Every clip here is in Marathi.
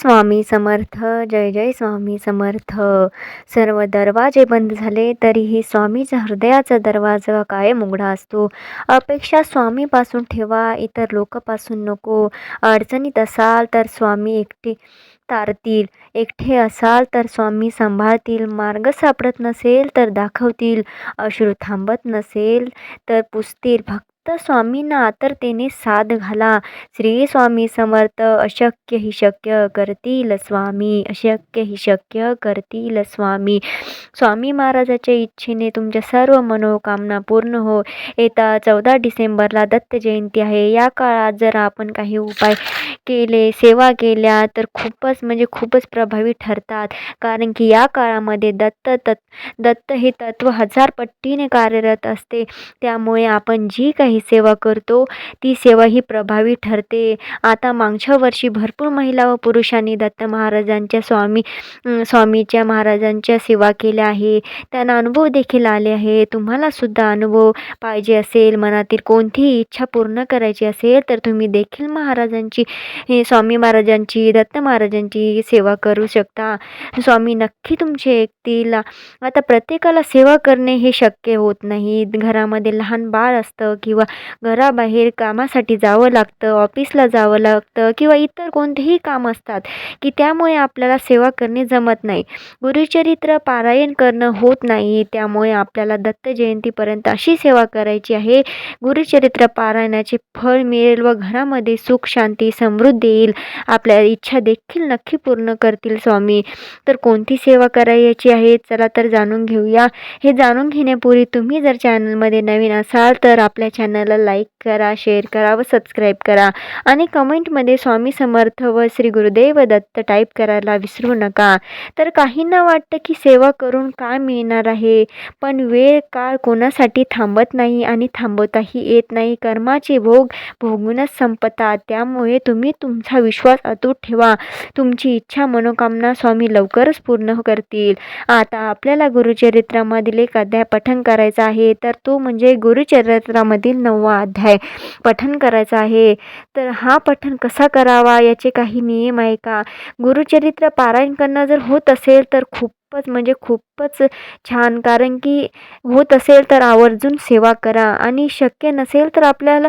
स्वामी समर्थ जय जय स्वामी समर्थ. सर्व दरवाजे बंद झाले तरीही स्वामीचा हृदयाचा दरवाजा कायम उघडा असतो. अपेक्षा स्वामीपासून ठेवा इतर लोकांपासून नको. अडचणीत असाल तर स्वामी एकटे तारतील एकटे असाल तर स्वामी सांभाळतील. मार्ग सापडत नसेल तर दाखवतील अश्रू थांबत नसेल तर पुसतील. फक्त स्वामींना आतरतेने साथ घाला. श्री स्वामी समर्थ अशक्य ही शक्य करतील स्वामी अशक्य ही शक्य करतील स्वामी. स्वामी महाराजाच्या इच्छेने तुमच्या सर्व मनोकामना पूर्ण हो. येता चौदा डिसेंबरला दत्त जयंती आहे. या काळात जर आपण काही उपाय केले सेवा केल्या तर खूपच म्हणजे खूपच प्रभावी ठरतात. कारण की या काळामध्ये दत्त तत् दत्त हे तत्व हजार पट्टीने कार्यरत असते. त्यामुळे आपण जी काही सेवा करतो ती सेवा ही प्रभावी ठरते. आता मागच्या वर्षी भरपूर महिला व पुरुषांनी दत्त महाराजांच्या स्वामी स्वामीच्या महाराजांच्या सेवा केल्या आहे. त्यांना अनुभव देखील आले आहे. तुम्हाला सुद्धा अनुभव पाहिजे असेल मनातील कोणतीही इच्छा पूर्ण करायची असेल तर तुम्ही देखील महाराजांची हे स्वामी महाराजांची दत्त महाराजांची सेवा करू शकता. स्वामी नक्की तुमचे ऐकतील आता प्रत्येकाला सेवा करणे हे शक्य होत नाही. घरामध्ये लहान बाळ असतं किंवा घराबाहेर कामासाठी जावं लागतं ऑफिसला जावं लागतं किंवा इतर कोणतेही काम असतात की त्यामुळे आपल्याला सेवा करणे जमत नाही. गुरुचरित्र पारायण करणं होत नाही. त्यामुळे आपल्याला दत्त जयंतीपर्यंत अशी सेवा करायची आहे. गुरुचरित्र पारायणाचे फळ मिळेल व घरामध्ये सुख शांती समृद्ध देईल. आपल्या इच्छा देखील नक्की पूर्ण करतील स्वामी. तर कोणती सेवा करायची आहे? चला तर जाणून घेऊया. हे जाणून घेण्यापूर्वी तुम्ही जर चॅनलमध्ये नवीन असाल तर आपल्या चॅनलला लाईक करा शेअर करा व सबस्क्राईब करा. आणि कमेंटमध्ये स्वामी समर्थ व श्री गुरुदेव दत्त टाईप करायला विसरू नका. तर काहींना वाटतं की सेवा करून काय मिळणार आहे? पण वेळ काळ कोणासाठी थांबत नाही आणि थांबवताही येत नाही. कर्माचे भोग भोगूनच संपतात. त्यामुळे तुम्ही तुमचा विश्वास अतूट ठेवा. तुमची इच्छा मनोकामना स्वामी लवकरच पूर्ण करतील. आता आपल्याला गुरुचरित्रामधील एक अध्याय पठण करायचा आहे. तर तो म्हणजे गुरुचरित्रामधील नववा अध्याय पठण करायचा आहे. तर हा पठण कसा करावा याचे काही नियम आहे का? गुरुचरित्र पारायण करणं जर होत असेल तर खूप खूपच म्हणजे खूपच छान. कारण की होत असेल तर आवर्जून सेवा करा आणि शक्य नसेल तर आपल्याला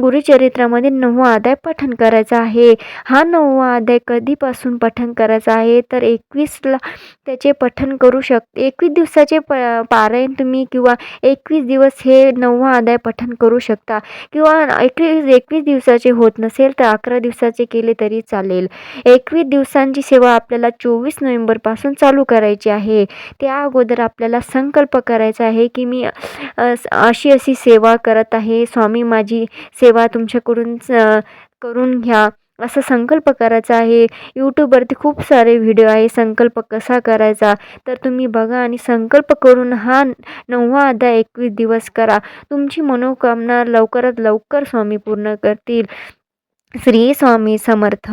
गुरुचरित्रामध्ये नववा अध्याय पठण करायचा आहे. हा नववा अध्याय कधीपासून पठण करायचा आहे? तर एकवीसला त्याचे पठण करू शक एकवीस दिवसाचे प पारायण तुम्ही किंवा एकवीस दिवस हे नववा अध्याय पठण करू शकता. किंवा एकवीस एकवीस दिवसाचे होत नसेल तर अकरा दिवसाचे केले तरी चालेल. एकवीस दिवसांची सेवा आपल्याला चोवीस नोव्हेंबरपासून चालू करायची करायची आहे. त्या अगोदर आपल्याला संकल्प करायचा आहे की मी अशी अशी सेवा करत आहे. स्वामी माझी सेवा तुमच्याकडून करून घ्या. असा संकल्प करायचा आहे. यूट्यूबवरती खूप सारे व्हिडिओ आहे. संकल्प कसा करायचा? तर तुम्ही बघा आणि संकल्प करून हा नववा अध्याय एकवीस दिवस करा. तुमची मनोकामना लवकरात लवकर स्वामी पूर्ण करतील. श्री स्वामी समर्थ.